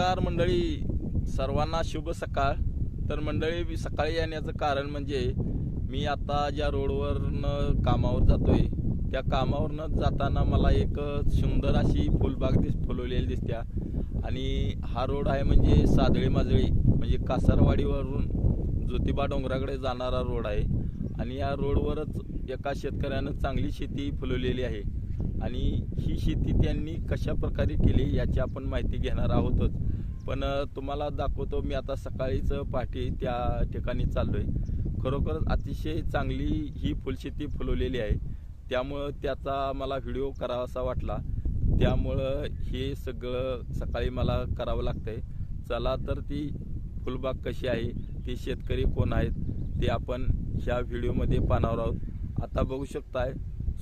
नमस्कार मंडळी. सर्वांना शुभ सकाळ. तर मंडळी सकाळी येण्याचं कारण म्हणजे मी आता ज्या रोडवरनं कामावर जातोय त्या कामावरनं जाताना मला एक सुंदर अशी फुलबाग दिस फुलवलेली दिसत्या. आणि हा रोड आहे म्हणजे सादळी माजळी म्हणजे कासारवाडीवरून ज्योतिबा डोंगराकडे जाणारा रोड आहे. आणि या रोडवरच एका शेतकऱ्यानं चांगली शेती फुलवलेली आहे. आणि ही शेती त्यांनी कशा प्रकारे केली याची आपण माहिती घेणार आहोतच. पण तुम्हाला दाखवतो मी आता सकाळीच पहाटे त्या ठिकाणी चाललोय. खरोखर अतिशय चांगली ही फुलशेती फुलवलेली आहे. त्यामुळं त्याचा मला व्हिडिओ करावासा वाटला. त्यामुळं हे सगळं सकाळी मला करावं लागतंय. चला तर ती फुलबाग कशी आहे ती शेतकरी कोण आहेत ते आपण ह्या व्हिडिओमध्ये पाहणार आहोत. आता बघू शकताय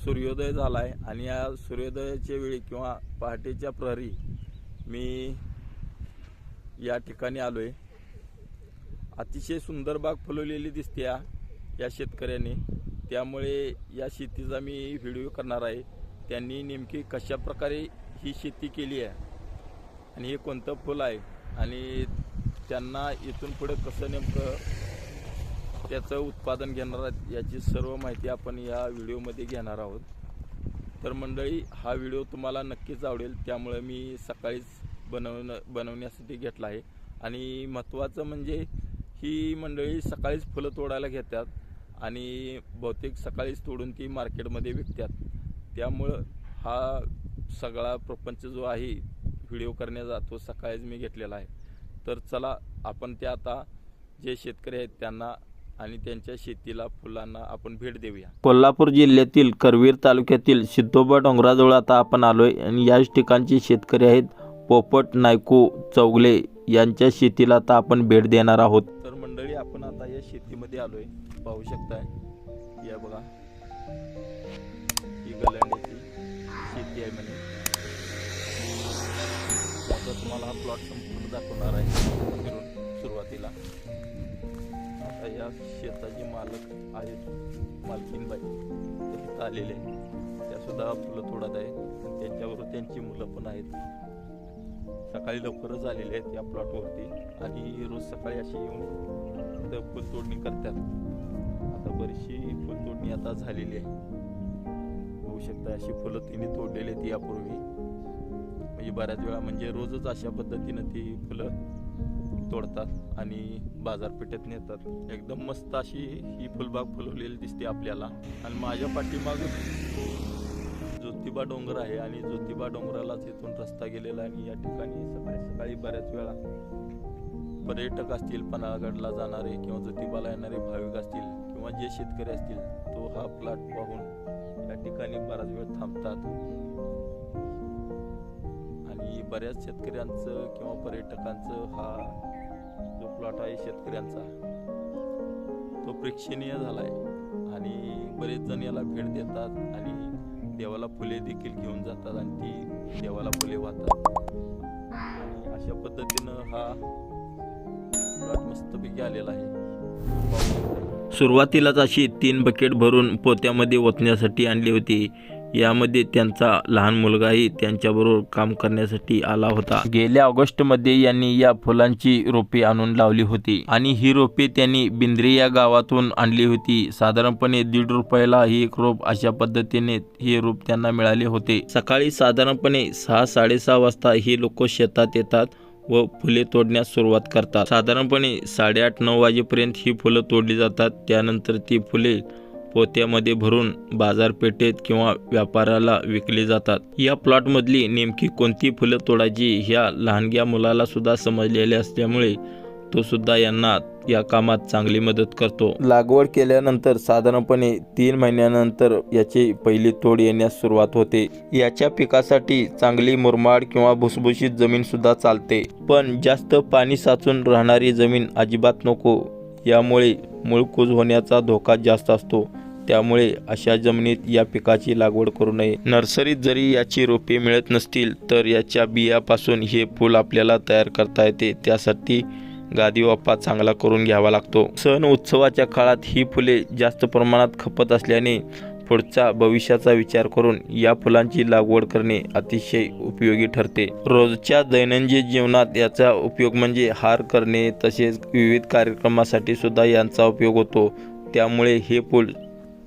सूर्योदय झाला आहे आणि या सूर्योदयाच्या वेळी किंवा पहाटेच्या प्रहरी मी या ठिकाणी आलो आहे अतिशय सुंदर बाग फुलवलेली दिसते या या शेतकऱ्याने. त्यामुळे या शेतीचा मी व्हिडिओ करणार आहे. त्यांनी नेमकी कशा प्रकारे ही शेती केली आहे आणि हे कोणतं फुल आहे आणि त्यांना इथून पुढे कसं नेमकं त्याचं उत्पादन घेणार आहेत याची सर्व माहिती आपण या व्हिडिओमध्ये घेणार आहोत. तर मंडळी हा व्हिडिओ तुम्हाला नक्कीच आवडेल. त्यामुळे मी सकाळीच बनवण बनवण्यासाठी घेतला आहे. आणि महत्त्वाचं म्हणजे ही मंडळी सकाळीच फुलं तोडायला घेतात आणि बहुतेक सकाळीच तोडून ती मार्केटमध्ये विकतात. त्यामुळं हा सगळा प्रपंच जो आहे व्हिडिओ करण्याचा तो सकाळीच मी घेतलेला आहे. तर चला आपण ते आता जे शेतकरी आहेत त्यांना आणि त्यांच्या शेतीला फुलांना आपण भेट देऊया. कोल्हापूर जिल्ह्यातील करवीर तालुक्यातील सिद्धोबा डोंगराजवळ आता आपण आलोय आणि याच ठिकाणचे शेतकरी आहेत पोपट नायकू चौगले यांच्या शेतीला आता आपण भेट देणार आहोत. तर मंडळी आपण आता या शेतीमध्ये आलोय. पाहू शकताय. या बघा. ही गलांडीची शेती आहे म्हणे. आता तुम्हाला हा प्लॉट संपूर्ण दाखवणार आहे. फिरून सुरुवातीला. आता या शेताचे मालक आहेत मालकीनबाई तिथं आलेले आहेत. फुलं तोडत आहे त्यांच्यावर त्यांची मुलं पण आहेत. सकाळी लवकरच आलेले आहेत या प्लॉटवरती आणि रोज सकाळी अशी येऊन इथं फुल तोडणी करतात. आता बरीचशी फुल तोडणी आता झालेली आहे. होऊ शकता अशी फुलं तिने तोडलेली आहेत यापूर्वी. म्हणजे बऱ्याच वेळा म्हणजे रोजच अशा पद्धतीनं ती फुलं तोडतात आणि बाजारपेठेत नेतात. एकदम मस्त अशी ही फुलबाग फुलवलेली दिसते आपल्याला. आणि माझ्या पाठीमाग ज्योतिबा डोंगर आहे आणि ज्योतिबा डोंगरालाच इथून रस्ता गेलेला आहे आणि या ठिकाणी सकाळी सकाळी बऱ्याच वेळा पर्यटक असतील पन्हाळगडला जाणारे किंवा ज्योतिबाला येणारे भाविक असतील किंवा जे शेतकरी असतील तो हा प्लॉट पाहून या ठिकाणी बराच वेळ थांबतात. आणि बऱ्याच शेतकऱ्यांचं किंवा पर्यटकांचं हा जो प्लॉट आहे शेतकऱ्यांचा तो प्रेक्षणीय झालाय. आणि बरेच जण याला भेट देतात आणि देवाला फुले देखील घेऊन जातात आणि ती देवाला फुले वाहतात. आणि अशा पद्धतीनं हा प्लॉट मस्तपैकी आलेला आहे. सुरुवातीलाच अशी तीन बकेट भरून पोत्यामध्ये ओतण्यासाठी आणली होती. यामध्ये त्यांचा लहान मुलगाही त्यांच्याबरोबर काम करण्यासाठी आला होता. गेल्या ऑगस्टमध्ये यांनी या फुलांची रोपे आणून लावली होती आणि ही रोपे त्यांनी बिंद्रे या गावातून आणली होती. साधारणपणे दीड रुपयाला ही एक रोप अशा पद्धतीने हे रोप त्यांना मिळाले होते. सकाळी साधारणपणे सहा साडेसहा वाजता ही लोक शेतात येतात व फुले तोडण्यास सुरुवात करतात. साधारणपणे साडेआठ नऊ वाजेपर्यंत ही फुलं तोडली जातात. त्यानंतर ती फुले पोत्यामध्ये भरून बाजारपेठेत किंवा व्यापाराला विकले जातात. या प्लॉटमधली नेमकी कोणती फुलं तोडायची ह्या लहानग्या मुलाला सुद्धा समजलेले असल्यामुळे तो सुद्धा यांना या कामात चांगली मदत करतो. लागवड केल्यानंतर साधारणपणे तीन महिन्यानंतर याची पहिली तोड येण्यास सुरुवात होते. याच्या पिकासाठी चांगली मुरमाड किंवा भुसभुशीत जमीन सुद्धा चालते. पण जास्त पाणी साचून राहणारी जमीन अजिबात नको. यामुळे मूळकूज होण्याचा धोका जास्त असतो. त्यामुळे अशा जमिनीत या पिकाची लागवड करू नये. नर्सरीत जरी याची रोपे मिळत नसतील तर याच्या बियापासून हे फूल आपल्याला तयार करता येते. त्यासाठी गादी वापा चांगला करून घ्यावा लागतो. सण उत्सवाच्या काळात ही फुले जास्त प्रमाणात खपत असल्याने पुढचा भविष्याचा विचार करून या फुलांची लागवड करणे अतिशय उपयोगी ठरते. रोजच्या दैनंदिन जीवनात याचा उपयोग म्हणजे हार करणे तसेच विविध कार्यक्रमासाठी सुद्धा यांचा उपयोग होतो. त्यामुळे हे फूल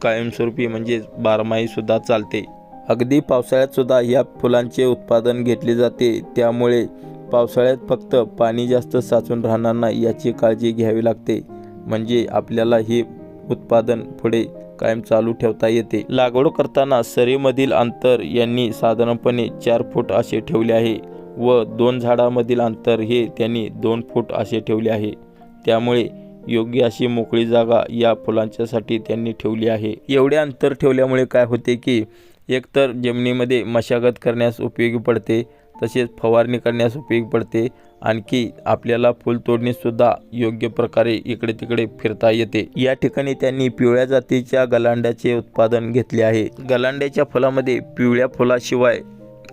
कायमस्वरूपी म्हणजेच बारमाहीसुद्धा चालते. अगदी पावसाळ्यातसुद्धा या फुलांचे उत्पादन घेतले जाते. त्यामुळे पावसाळ्यात फक्त पाणी जास्त साचून राहणार नाही याची काळजी घ्यावी लागते. म्हणजे आपल्याला हे उत्पादन पुढे कायम चालू ठेवता येते. लागवड करताना सरीमधील अंतर यांनी साधारणपणे चार फूट असे ठेवले आहे व दोन झाडामधील अंतर हे त्यांनी दोन फूट असे ठेवले आहे. त्यामुळे योग्य अशी मोकळी जागा या फुलांच्यासाठी त्यांनी ठेवली आहे. एवढे अंतर ठेवल्यामुळे काय होते की एकतर जमिनीमध्ये मशागत करण्यास उपयोगी पडते तसेच फवारणी करण्यास उपयोगी पडते आणखी आपल्याला फुलतोडणीसुद्धा योग्य प्रकारे इकडे तिकडे फिरता येते. या ठिकाणी त्यांनी पिवळ्या जातीच्या गलांड्याचे उत्पादन घेतले आहे. गलांड्याच्या फुलामध्ये पिवळ्या फुलाशिवाय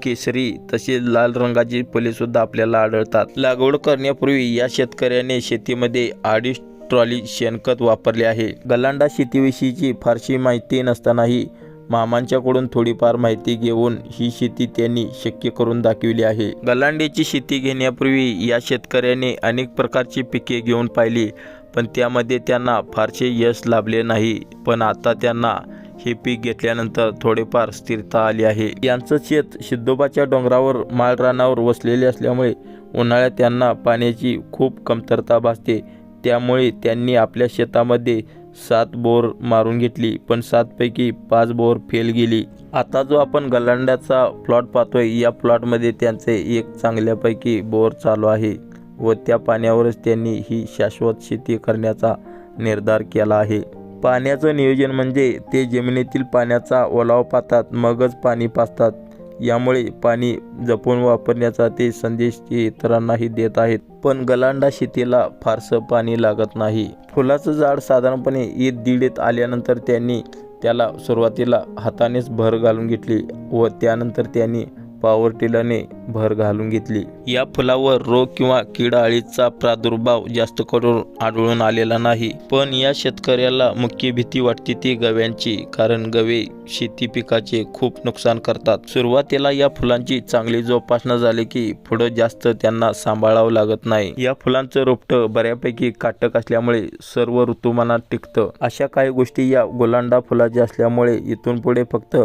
केसरी तसेच लाल रंगाची फुले सुद्धा आपल्याला आढळतात. लागवड करण्यापूर्वी या शेतकऱ्याने शेतीमध्ये अडीच ट्रॉली शेणखत वापरले आहे. गलांडा शेतीविषयीची फारशी माहिती नसतानाही मामांच्याकडून थोडीफार माहिती घेऊन ही शेती त्यांनी शक्य करून दाखविली आहे. गलांडीची शेती घेण्यापूर्वी या शेतकऱ्याने अनेक प्रकारची पिके घेऊन पाहिली पण त्यामध्ये त्यांना फारसे यश लाभले नाही. पण आता त्यांना हे पीक घेतल्यानंतर थोडेफार स्थिरता आली आहे. यांचं शेत सिद्धोबाच्या डोंगरावर माळरानावर वसलेले असल्यामुळे उन्हाळ्यात त्यांना पाण्याची खूप कमतरता भासते. त्यामुळे त्यांनी आपल्या शेतामध्ये सात बोर मारून घेतली पण सातपैकी पाच बोर फेल गेली. आता जो आपण गलांड्याचा प्लॉट पाहतोय या प्लॉटमध्ये त्यांचे एक चांगल्यापैकी बोर चालू आहे व त्या पाण्यावरच त्यांनी ही शाश्वत शेती करण्याचा निर्धार केला आहे. पाण्याचं नियोजन म्हणजे ते जमिनीतील पाण्याचा ओलावा पाहतात मगच पाणी पाचतात यामुळे पाणी जपून वापरण्याचा ते संदेश ते इतरांनाही देत आहेत. पण गलांडा शेतीला फारसं पाणी लागत नाही. फुलाचं झाड साधारणपणे ईद दीडीत आल्यानंतर त्यांनी त्याला सुरुवातीला हातानेच भर घालून घेतली व त्यानंतर त्यांनी पावरटिलाने भर घालून घेतली. या फुलावर रोग किंवा कीड अळीचा प्रादुर्भाव जास्त करून आढळून आलेला नाही. पण या शेतकऱ्याला मुख्य भीती वाटते ती गव्यांची कारण गवे शेती पिकाचे खूप नुकसान करतात. सुरुवातीला या फुलांची चांगली जोपासना झाली की पुढं जास्त त्यांना सांभाळावं लागत नाही. या फुलांचं रोपटं बऱ्यापैकी काटक असल्यामुळे सर्व ऋतुमानात टिकतं. अशा काही गोष्टी या गोलांडा फुलाच्या असल्यामुळे इथून पुढे फक्त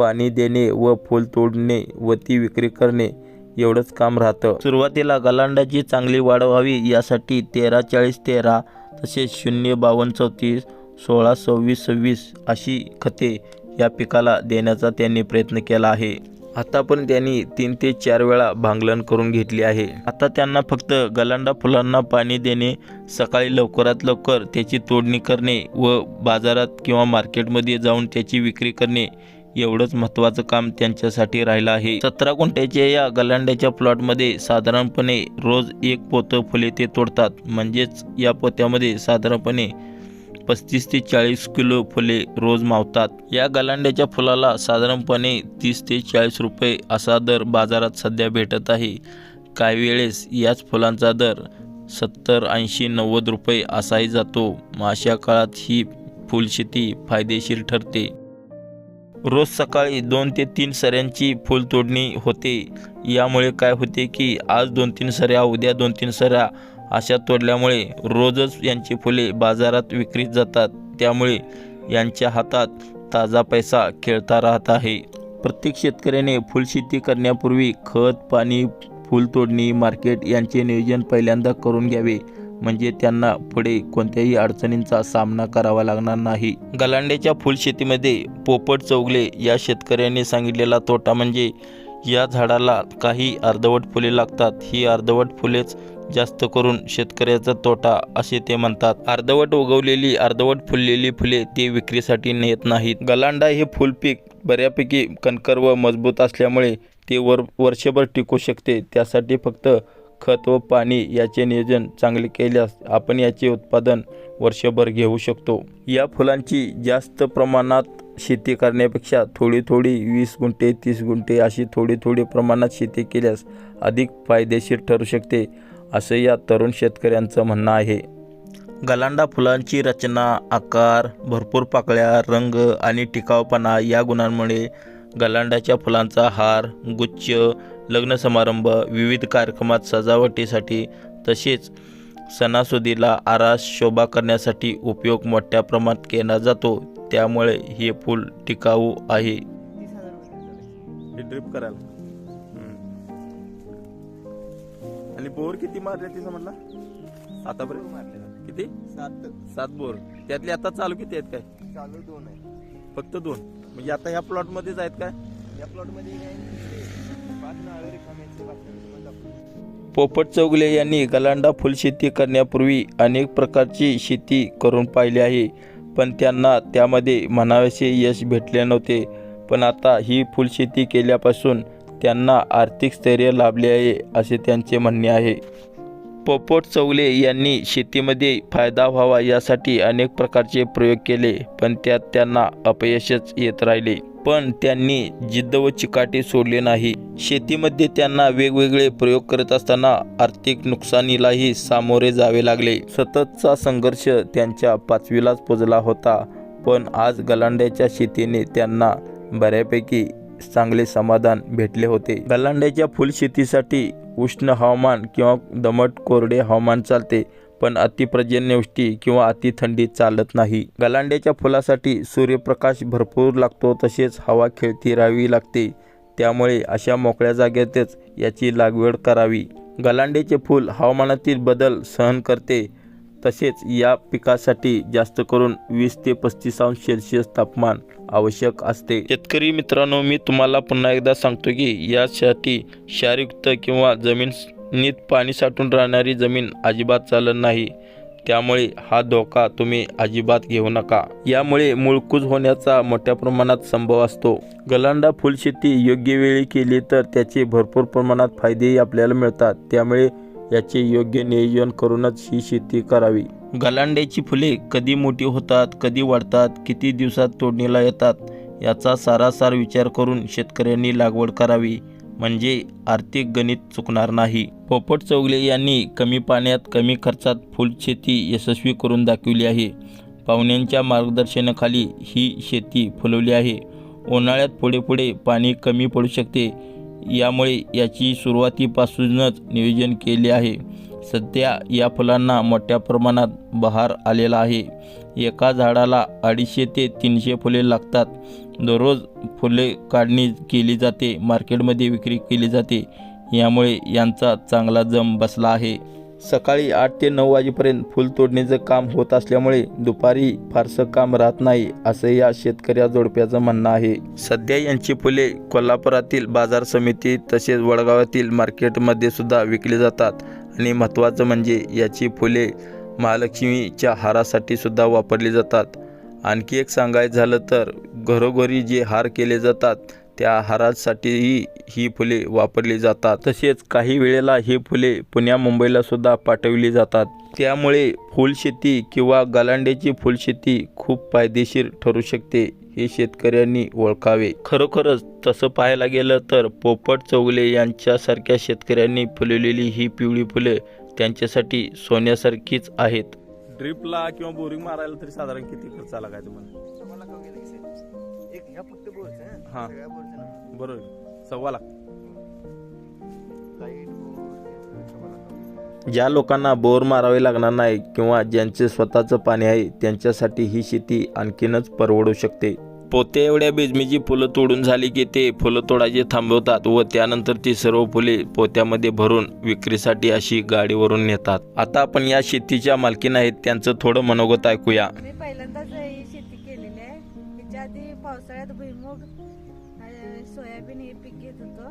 पाणी देणे व फूल तोडणे व ती विक्री करणे एवढंच काम राहतं. सुरुवातीला गलांडाची चांगली वाढ व्हावी यासाठी तेरा चाळीस तेरा तसेच शून्य बावन्न चौतीस सोळा सव्वीस सव्वीस अशी खते या पिकाला देण्याचा त्यांनी प्रयत्न केला आहे. आतापर्यंत त्यांनी तीन ते चार वेळा भांगलन करून घेतली आहे. आता त्यांना फक्त गलांडा फुलांना पाणी देणे सकाळी लवकरात लवकर त्याची तोडणी करणे व बाजारात किंवा मार्केटमध्ये जाऊन त्याची विक्री करणे एवढंच महत्त्वाचं काम त्यांच्यासाठी राहिलं आहे. सतरा गुंठ्याच्या या गलांड्याच्या प्लॉटमध्ये साधारणपणे रोज एक पोतं फुले ते तोडतात. म्हणजेच या पोत्यामध्ये साधारणपणे पस्तीस ते चाळीस किलो फुले रोज मावतात. या गलांड्याच्या फुलाला साधारणपणे तीस ते चाळीस रुपये असा दर बाजारात सध्या भेटत आहे. काही वेळेस याच फुलांचा दर सत्तर ऐंशी नव्वद रुपये असाही जातो. मग अशा काळात ही फुलशेती फायदेशीर ठरते. रोज सकाळी दोन ते तीन सऱ्यांची फुलतोडणी होते. यामुळे काय होते की आज दोन तीन सऱ्या उद्या दोन तीन सऱ्या अशा तोडल्यामुळे रोजच यांची फुले बाजारात विक्रीत जातात. त्यामुळे यांच्या हातात ताजा पैसा खेळता राहत आहे. प्रत्येक शेतकऱ्याने फुलशेती करण्यापूर्वी खत पाणी फूल तोडणी मार्केट यांचे नियोजन पहिल्यांदा करून घ्यावे. म्हणजे त्यांना पुढे कोणत्याही अडचणींचा सामना करावा लागणार नाही. गलांड्याच्या फुलशेतीमध्ये पोपट चौगले या शेतकऱ्यांनी सांगितलेला तोटा म्हणजे या झाडाला काही अर्धवट फुले लागतात. ही अर्धवट फुलेच जास्त करून शेतकऱ्याचा तोटा असे ते म्हणतात. अर्धवट उगवलेली अर्धवट फुललेली फुले ते विक्रीसाठी नेत नाहीत. गलांडा हे फुलपीक बऱ्यापैकी कणकर व मजबूत असल्यामुळे ते वर वर्षभर टिकू शकते. त्यासाठी फक्त खत व पाणी याचे नियोजन चांगले केल्यास आपण याचे उत्पादन वर्षभर घेऊ शकतो. या फुलांची जास्त प्रमाणात शेती करण्यापेक्षा थोडी थोडी वीस गुंठे तीस गुंठे अशी थोडी थोडी प्रमाणात शेती केल्यास अधिक फायदेशीर ठरू शकते असं या तरुण शेतकऱ्यांचं म्हणणं आहे. गलांडा फुलांची रचना आकार भरपूर पाकळ्या रंग आणि टिकावपणा या गुणांमुळे गलांडाच्या फुलांचा हार गुच्छ लग्न समारंभ विविध कार्यक्रमात सजावटीसाठी तसेच सणासुदीला आरास शोभा करण्यासाठी उपयोग मोठ्या प्रमाणात केला जातो. त्यामुळे हे फूल टिकाऊ आहे. हे ड्रिप करायला. आणि बोर किती मारले तिचं म्हटला? आतापर्यंत मारले. किती? सात. सात बोर. त्यातले आता चालू किती आहेत काय? चालू दोन आहे फक्त दोन. म्हणजे आता ह्या प्लॉट मध्येच आहेत काय? या प्लॉटमध्ये पोपट चौगले यांनी गलांडा फुलशेती करण्यापूर्वी अनेक प्रकारची शेती करून पाहिली आहे. पण त्यांना त्यामध्ये म्हणावेसे यश भेटले नव्हते. पण आता ही फुलशेती केल्यापासून त्यांना आर्थिक स्थैर्य लाभले आहे असे त्यांचे म्हणणे आहे. पोपट चौगले यांनी शेतीमध्ये फायदा व्हावा यासाठी अनेक प्रकारचे प्रयोग केले पण त्यात त्यांना अपयशच येत राहिले. पण त्यांनी जिद्द व चिकाटी सोडले नाही. शेतीमध्ये त्यांना वेगवेगळे प्रयोग करत असताना आर्थिक नुकसानीलाही सामोरे जावे लागले. सततचा संघर्ष त्यांच्या पाचवीलाच पोचला होता पण आज गलांड्याच्या शेतीने त्यांना बऱ्यापैकी चांगले समाधान भेटले होते. गलांड्याच्या फुलशेतीसाठी उष्ण हवामान किंवा दमट कोरडे हवामान चालते पण अतिप्रजन्यवृष्टी किंवा अति थंडी चालत नाही. गलांड्याच्या फुलासाठी सूर्यप्रकाश भरपूर लागतो तसेच हवा खेळती राहावी लागते. त्यामुळे अशा मोकळ्या जागेतच याची लागवड करावी. गलांड्याचे फूल हवामानातील बदल सहन करते तसेच या पिकासाठी जास्त करून वीस ते पस्तीस अंश सेल्सिअस तापमान आवश्यक असते. शेतकरी मित्रांनो मी तुम्हाला पुन्हा एकदा सांगतो की यासाठी क्षारयुक्त किंवा जमीन नीत पाणी साठून राहणारी जमीन अजिबात चालत नाही. त्यामुळे हा धोका तुम्ही अजिबात घेऊ नका. यामुळे मुळकूज होण्याचा मोठ्या प्रमाणात संभव असतो. गलांडा फुलशेती योग्य वेळी केली तर त्याचे भरपूर प्रमाणात फायदेही आपल्याला मिळतात. त्यामुळे याचे योग्य नियोजन करूनच ही शेती करावी. गलांड्याची फुले कधी मोठी होतात कधी वाढतात किती दिवसात तोडणीला येतात याचा सारासार विचार करून शेतकऱ्यांनी लागवड करावी. म्हणजे आर्थिक गणित चुकणार नाही. पोपट चौगले यांनी कमी पाण्यात कमी खर्चात फुलशेती यशस्वी करून दाखविली आहे. पाहुण्यांच्या मार्गदर्शनाखाली ही शेती फुलवली आहे. उन्हाळ्यात पुढे पुढे पाणी कमी पडू शकते. यामुळे याची सुरुवातीपासूनच नियोजन केले आहे. सध्या या फुलांना मोठ्या प्रमाणात बहार आलेला आहे. एका झाडाला अडीचशे ते तीनशे फुले लागतात. दररोज फुले काढणी केली जाते. मार्केटमध्ये विक्री केली जाते. यामुळे यांचा चांगला जम बसला आहे. सकाळी आठ ते नऊ वाजेपर्यंत फुल तोडणीचं काम होत असल्यामुळे दुपारी फारसं काम राहत नाही असं या शेतकऱ्या जोडप्याचं म्हणणं आहे. सध्या यांची फुले कोल्हापुरातील बाजार समिती तसेच वडगावातील मार्केटमध्ये सुद्धा विकली जातात आणि महत्त्वाचं म्हणजे याची फुले महालक्ष्मीच्या हारासाठी सुद्धा वापरली जातात. आणखी एक सांगायचं झालं तर घरोघरी जे हार केले जातात त्या हारासाठीही ही फुले वापरली जातात. तसेच काही वेळेला ही फुले पुण्या मुंबईला सुद्धा पाठवली जातात. त्यामुळे फुलशेती किंवा गलांड्याची फुलशेती खूप फायदेशीर ठरू शकते हे शेतकऱ्यांनी ओळखावे. खरोखरच तसं पाहायला गेलं तर पोपट चौगले यांच्यासारख्या शेतकऱ्यांनी फुलवलेली ही पिवळी फुले त्यांच्यासाठी सोन्यासारखीच आहेत. ड्रिपला किंवा बोरिंग मारायला तरी साधारण किती खर्च आला काय तुम्हाला? हं. सगळ्या बोरचं ना. बरोबर सव्वा लाख लाइट बोर हे सव्वा लाख वगैरे. ज्या लोकांना बोर मारावे लागणार नाही किंवा ज्यांचे स्वतःचं पाणी आहे त्यांच्यासाठी ही शेती आणखीनच परवडू शकते पोते एवढ्या बेजमीची फुलं तोडून झाली की ते फुलं तोडायचे थांबवतात व त्यानंतर ती सर्व फुले पोत्यामध्ये भरून विक्रीसाठी अशी गाडीवरून नेतात आता आपण या शेतीच्या मालकीन आहेत त्यांचं थोडं मनोगत ऐकूया मी पहिल्यांदाच ही शेती केलेली आहे त्याच्या आधी पावसाळ्यात भुईमुग सोयाबीन हे पीक घेत होतो.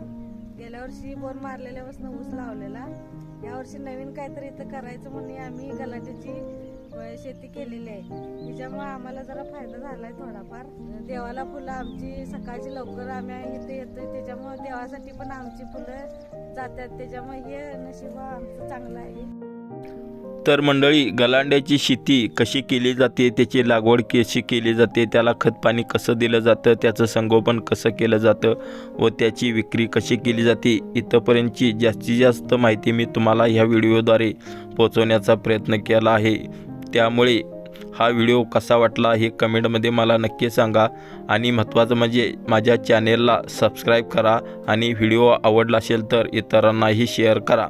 गेल्या वर्षी बोर मारलेल्यापासून ऊस लावलेला. यावर्षी नवीन काहीतरी इथं करायचं म्हणून आम्ही गलाट्याची शेती केलेली आहे. त्याच्यामुळे आम्हाला जरा फायदा झालाय थोडाफार. देवाला फुलं आमची सकाळची लवकर आम्ही इथे येतोय. त्याच्यामुळे देवासाठी पण आमची फुलं जातात. त्याच्यामुळे हे नशीब आमचं चांगलं आहे. तर मंडळी गलांड्याची शेती कशी केली जाते त्याची लागवड कशी केली जाते त्याला खतपाणी कसं दिलं जातं त्याचं संगोपन कसं केलं जातं व त्याची विक्री कशी केली जाते इथंपर्यंतची जास्तीत जास्त माहिती मी तुम्हाला ह्या व्हिडिओद्वारे पोहोचवण्याचा प्रयत्न केला आहे. त्यामुळे हा व्हिडिओ कसा वाटला हे कमेंटमध्ये मला नक्की सांगा आणि महत्त्वाचं म्हणजे माझ्या चॅनेलला सबस्क्राईब करा आणि व्हिडिओ आवडला असेल तर इतरांनाही शेअर करा.